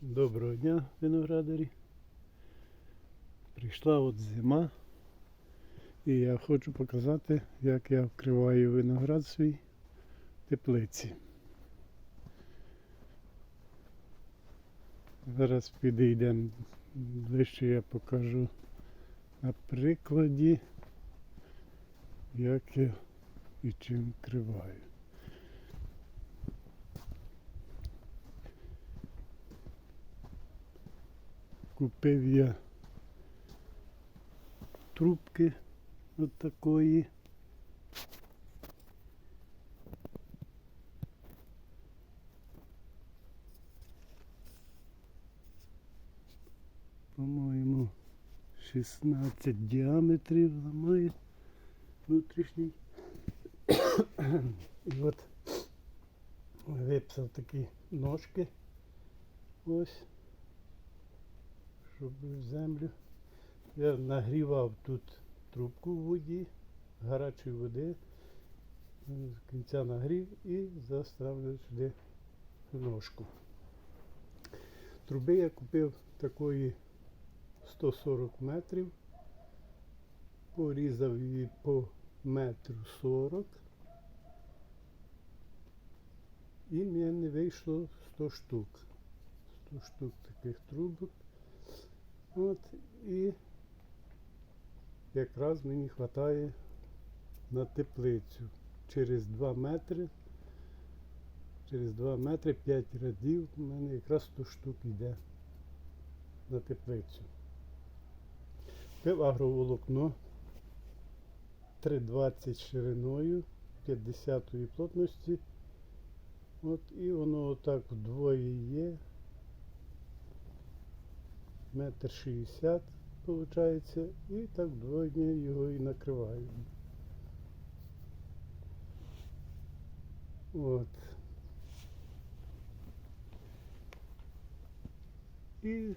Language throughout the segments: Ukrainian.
Доброго дня, виноградарі. Прийшла от зима. І я хочу показати, як я вкриваю виноград свій теплиці. Зараз підійдемо ближче, я покажу на прикладі, як я і чим вкриваю. Купив я трубки от такої. По-моєму, 16 діаметрів вона має внутрішній. І от виписав такі ножки. Ось щоб землю. Я нагрівав тут трубку в воді, гарячої води, з кінця нагрів і заставлю сюди ножку. Труби я купив такої 140 метрів, порізав її по метру 40 і мені вийшло 100 штук. 100 штук таких трубок. От і якраз мені вистачає на теплицю. Через 2 метри, через 2 метри 5 рядів у мене якраз 100 штук йде на теплицю. Купив агроволокно 3,20 шириною 50 плотності. От і воно отак вдвоє є метр шістдесят виходить, і так двоє його і накриваю. От. І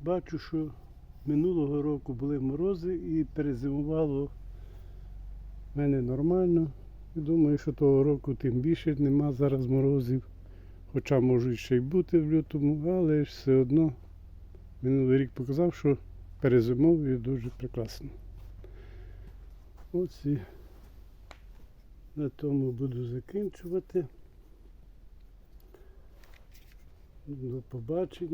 бачу, що минулого року були морози і перезимувало в мене нормально. І думаю, що того року тим більше нема зараз морозів. Хоча можуть ще й бути в лютому, але все одно минулий рік показав, що перезимовує дуже прекрасно. Ось і на тому буду закінчувати. До побачення.